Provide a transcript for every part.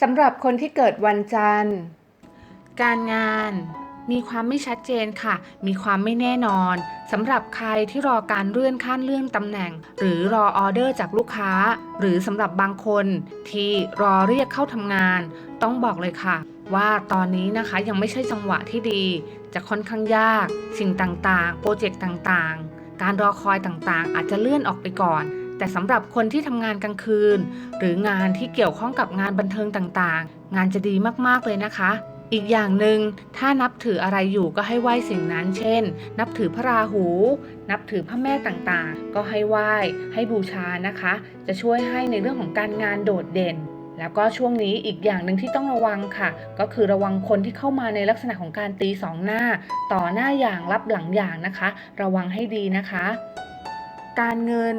สำหรับคนที่เกิดวันจันทร์ การงานมีความไม่ชัดเจนค่ะ มีความไม่แน่นอนสำหรับใครที่รอการเลื่อนขั้นเลื่อนตำแหน่ง หรือรอออเดอร์จากลูกค้า หรือสำหรับบางคนที่รอเรียกเข้าทำงาน ต้องบอกเลยค่ะ ว่าตอนนี้นะคะยังไม่ใช่จังหวะที่ดี จะค่อนข้างยาก สิ่งต่างๆ โปรเจกต์ต่างๆ การรอคอยต่างๆ อาจจะเลื่อนออกไปก่อน แต่สำหรับคนที่ทำงานกลางคืน หรืองานที่เกี่ยวข้องกับงานบันเทิงต่างๆ งานจะดีมากๆเลยนะคะ อีกอย่างหนึ่งถ้านับถืออะไรอยู่ก็ให้ไหว้สิ่งนั้น เช่น นับถือพระราหู นับถือพระแม่ต่างๆ ก็ให้ไหว้ให้บูชานะคะ จะช่วยให้ในเรื่องของการงานโดดเด่นแล้วก็ช่วงนี้อีกอย่างหนึ่งที่ต้องระวังค่ะ ก็คือระวังคนที่เข้ามาในลักษณะของการตีสองหน้า ต่อหน้าอย่างรับหลังอย่างนะคะ ระวังให้ดีนะคะ การเงิน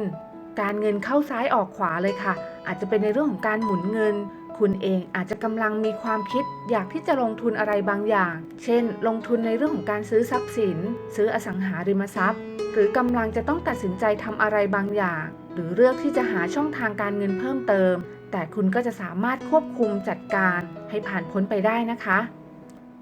การเงินเข้าซ้ายออกขวาเลยค่ะ อาจจะเป็นในเรื่องของการหมุนเงิน คุณเองอาจจะกำลังมีความคิด อยากที่จะลงทุนอะไรบางอย่าง เช่น ลงทุนในเรื่องของการซื้อทรัพย์สิน ซื้ออสังหาริมทรัพย์ หรือกำลังจะต้องตัดสินใจทำอะไรบางอย่าง หรือเลือกที่จะหาช่องทางการเงินเพิ่มเติม แต่คุณก็จะสามารถควบคุมจัดการให้ผ่านพ้นไปได้นะคะ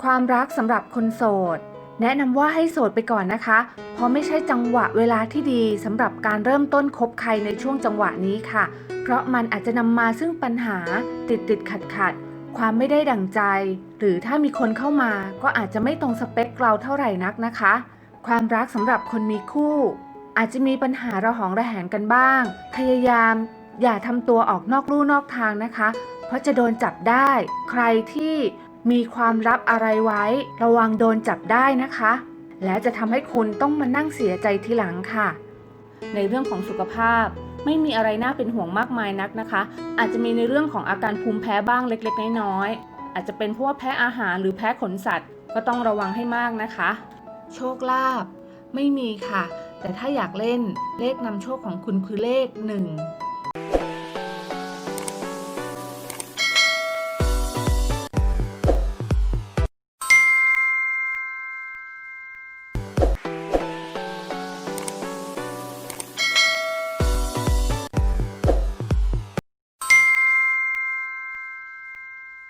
ความรักสำหรับคนโสด แนะนำว่าให้โสดไปก่อนนะคะ เพราะไม่ใช่จังหวะเวลาที่ดีสำหรับการเริ่มต้นคบใครในช่วงจังหวะนี้ค่ะ เพราะมันอาจจะนำมาซึ่งปัญหาติดติดขัดขัดความไม่ได้ดั่งใจ หรือถ้ามีคนเข้ามาก็อาจจะไม่ตรงสเปคเราเท่าไหร่นักนะคะ ความรักสำหรับคนมีคู่ อาจจะมีปัญหาระหองระแหงกันบ้าง พยายาม อย่าทำตัวออกนอกลู่นอกทางนะคะ เพราะจะโดนจับได้ ใครที่ มีความลับอะไรไว้ ระวังโดนจับได้นะคะ และจะทำให้คุณต้องมานั่งเสียใจทีหลังค่ะ ในเรื่องของสุขภาพ ไม่มีอะไรน่าเป็นห่วงมากมายนักนะคะ อาจจะมีในเรื่องของอาการภูมิแพ้บ้างเล็กๆ น้อยๆอาจจะเป็นเพราะว่าแพ้อาหารหรือแพ้ขนสัตว์ ก็ต้องระวังให้มากนะคะ โชคลาภไม่มีค่ะ แต่ถ้าอยากเล่นเลขนำโชคของคุณคือเลข1